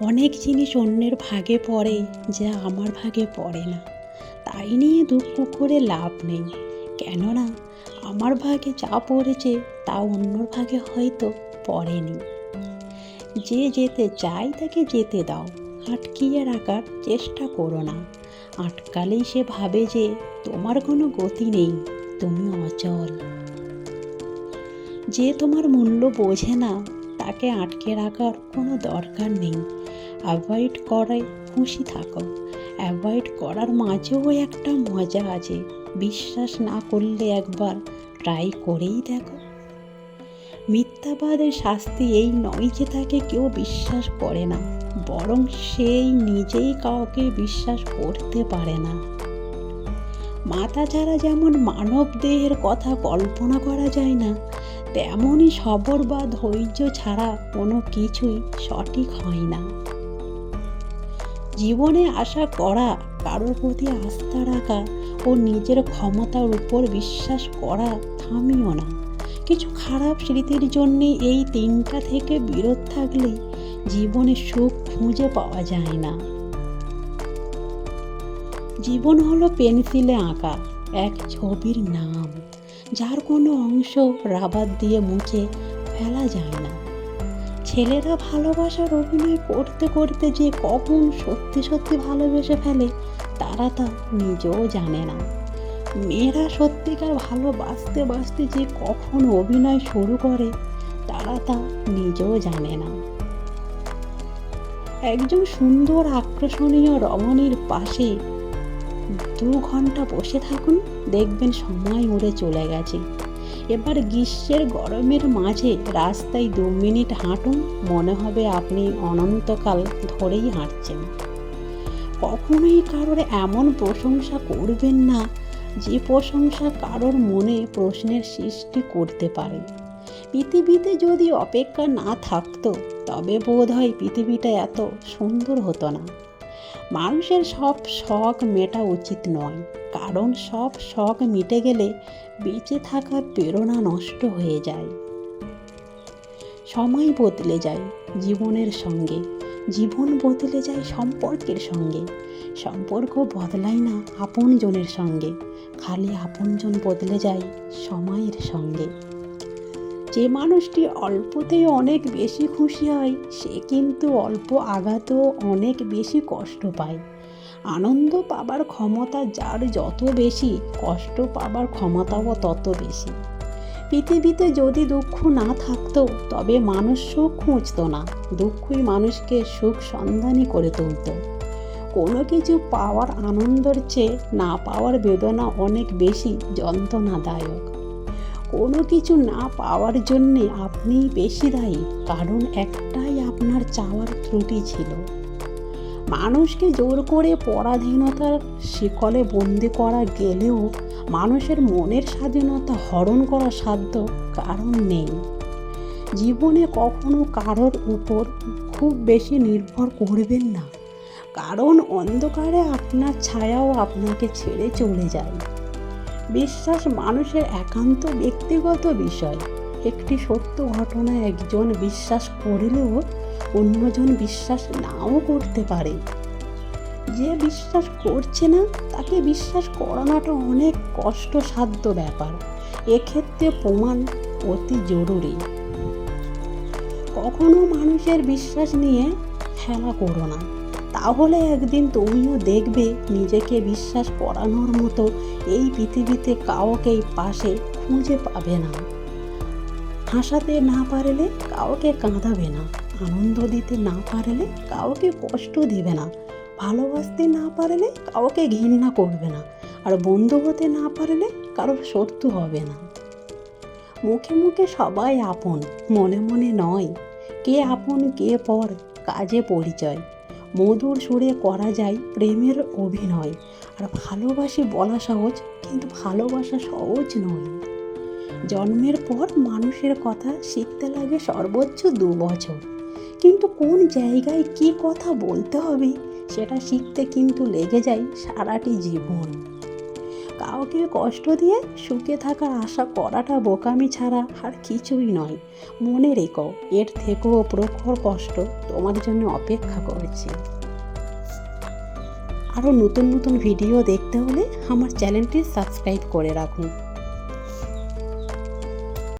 অনেক জিনিস অন্যের ভাগে পড়ে যা আমার ভাগে পড়ে না। তাই নিয়ে দুঃখ করে লাভ নেই। কেননা আমার ভাগে যা পড়েছে তা অন্যর ভাগে হয়তো পড়েনি। যে যেতে চায় তাকে যেতে দাও, আটকিয়ে রাখার চেষ্টা করো না। আটকালেই সে ভাবে যে তোমার কোনো গতি নেই, তুমি অচল। যে তোমার মূল্য বোঝে না তাকে আটকে রাখার কোনো দরকার নেই। অ্যাভয়েড করায় খুশি থাকো। অ্যাভয়েড করার মাঝেও একটা মজা আছে। বিশ্বাস না করলে একবার ট্রাই করেই দেখো। মিথ্যাবাদের শাস্তি এই নয় যে তাকে কেউ বিশ্বাস করে না। বরং সেই নিজেই কাউকে বিশ্বাস করতে পারে না। মাথা ছাড়া যেমন মানব দেহের কথা কল্পনা করা যায় না তেমনই সবর বা ধৈর্য ছাড়া কোনো কিছুই সঠিক হয় না। জীবনে আশা করা, কারোর প্রতি আস্থা রাখা ও নিজের ক্ষমতার উপর বিশ্বাস করা থামিও না। কিছু খারাপ স্মৃতির জন্যে এই তিনটা থেকে বিরত থাকলে জীবনে সুখ খুঁজে পাওয়া যায় না। জীবন হলো পেন্সিলে আঁকা, এক ছবির নাম। যার কোনো অংশ রাবার দিয়ে মুছে ফেলা যায় না। ছেলেরা ভালোবাসার অভিনয় করতে করতে যে কখন সত্যি সত্যি ভালোবেসে ফেলে, তারা তা নিজেও জানে না। মেয়েরা সত্যিকার ভালোবাসতে বাসতে যে কখন অভিনয় শুরু করে, তারা তা নিজেও জানে না। একজন সুন্দর আকর্ষণীয় রমণীর পাশে দু ঘণ্টা বসে থাকুন, দেখবেন সময় উড়ে চলে গেছে। এবার গ্রীষ্মের গরমের মাঝে রাস্তায় দু মিনিট হাঁটুন, মনে হবে আপনি অনন্তকাল ধরেই হাঁটছেন। কখনোই কারোর এমন প্রশংসা করবেন না, যে প্রশংসা কারোর মনে প্রশ্নের সৃষ্টি করতে পারে। পৃথিবীতে যদি অপেক্ষা না থাকতো, তবে বোধ হয় পৃথিবীটা এত সুন্দর হতো না। মানুষের সব শখ মেটা উচিত নয়, কারণ সব শখ মিটে গেলে বেঁচে থাকার প্রেরণা নষ্ট হয়ে যায়। সময় বদলে যায় জীবনের সঙ্গে, জীবন বদলে যায় সম্পর্কের সঙ্গে। সম্পর্ক বদলায় না আপনজনের সঙ্গে, খালি আপনজন বদলে যায় সময়ের সঙ্গে। যে মানুষটি অল্পতেই অনেক বেশি খুশি হয়, সে কিন্তু অল্প আঘাতেও অনেক বেশি কষ্ট পায়। আনন্দ পাবার ক্ষমতা যার যত বেশি, কষ্ট পাবার ক্ষমতাও তত বেশি। পৃথিবীতে যদি দুঃখ না থাকতো, তবে মানুষ সুখ খুঁজত না। দুঃখই মানুষকে সুখ সন্ধানী করে তুলত। কোনো কিছু পাওয়ার আনন্দর চেয়ে না পাওয়ার বেদনা অনেক বেশি যন্ত্রণাদায়ক। কোনো কিছু না পাওয়ার জন্যে আপনি বেশি দায়ী, কারণ একটাই আপনার চাওয়ার ত্রুটি ছিল। মানুষকে জোর করে পরাধীনতার শিকলে বন্দি করা গেলেও মানুষের মনের স্বাধীনতা হরণ করা সাধ্য কারণ নেই। জীবনে কখনো কারোর উপর খুব বেশি নির্ভর করবেন না, কারণ অন্ধকারে আপনার ছায়াও আপনাকে ছেড়ে চলে যায়। বিশ্বাস মানুষের একান্ত ব্যক্তিগত বিষয়। একটি সত্য ঘটনা একজন বিশ্বাস করলেও অন্যজন বিশ্বাস নাও করতে পারে। যে বিশ্বাস করছে না, তাকে বিশ্বাস করানোটা অনেক কষ্টসাধ্য ব্যাপার। এক্ষেত্রে প্রমাণ অতি জরুরি। কখনো মানুষের বিশ্বাস নিয়ে খেলা করো না। তাহলে একদিন তুমিও দেখবে নিজেকে বিশ্বাস করানোর মতো এই পৃথিবীতে কাউকেই পাশে খুঁজে পাবে না। হাসাতে না পারলে কাউকে কাঁদাবে না, আনন্দ দিতে না পারলে কাউকে কষ্ট দিবে না, ভালোবাসতে না পারলে কাউকে ঘৃণা করবে না, আর বন্ধু হতে না পারলে কারোর শত্রু হবে না। মুখে মুখে সবাই আপন, মনে মনে নয়, কে আপন, কে পর, কাজে পরিচয়। মধুর সুরে করা যায় প্রেমের অভিনয়। আর ভালোবাসি বলা সহজ, কিন্তু ভালোবাসা সহজ নয়। জন্মের পর মানুষের কথা শিখতে লাগে সর্বোচ্চ দু বছর। কিন্তু কোন জায়গায় কি কথা বলতে হবে, সেটা শিখতে কিন্তু লেগে যায় সারাটি জীবন। কাউকে কষ্ট দিয়ে সুখে থাকার আশা করাটা বোকামি ছাড়া আর কিছুই নয়। মনে রেখো, এর থেকেও প্রখর কষ্ট তোমার জন্য অপেক্ষা করছে। আরও নতুন নতুন ভিডিও দেখতে হলে আমার চ্যানেলটি সাবস্ক্রাইব করে রাখুন।